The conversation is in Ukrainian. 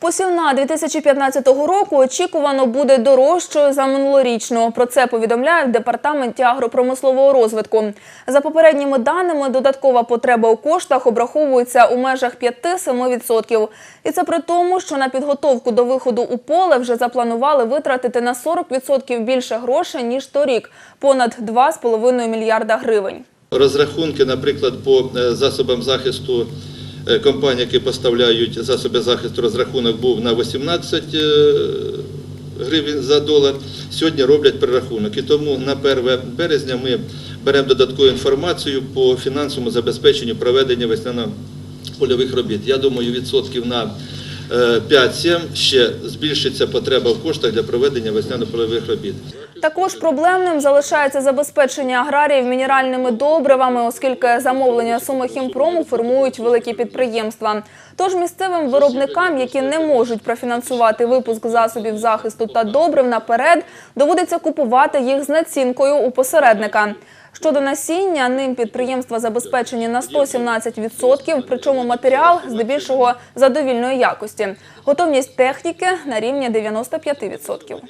Посівна 2015 року очікувано буде дорожчою за минулорічну. Про це повідомляють в департаменті агропромислового розвитку. За попередніми даними, додаткова потреба у коштах обраховується у межах 5-7%. І це при тому, що на підготовку до виходу у поле вже запланували витратити на 40% більше грошей ніж торік понад 2,5 мільярда гривень. Розрахунки, наприклад, по е, засобам захисту е, компанії, які поставляють засоби захисту, розрахунок був на 18 е, гривень за долар. Сьогодні роблять перерахунок. І тому на 1 березня ми беремо додаткову інформацію по фінансовому забезпеченню проведення весняно-польових робіт. Я думаю, відсотків на 5-7 ще збільшиться потреба в коштах для проведення весняно-польових робіт. Також проблемним залишається забезпечення аграріїв мінеральними добривами, оскільки замовлення суми хімпрому формують великі підприємства. Тож місцевим виробникам, які не можуть профінансувати випуск засобів захисту та добрив наперед, доводиться купувати їх з націнкою у посередника. Щодо насіння, ним підприємства забезпечені на 117%, причому матеріал здебільшого задовільної якості. Готовність техніки на рівні 95%.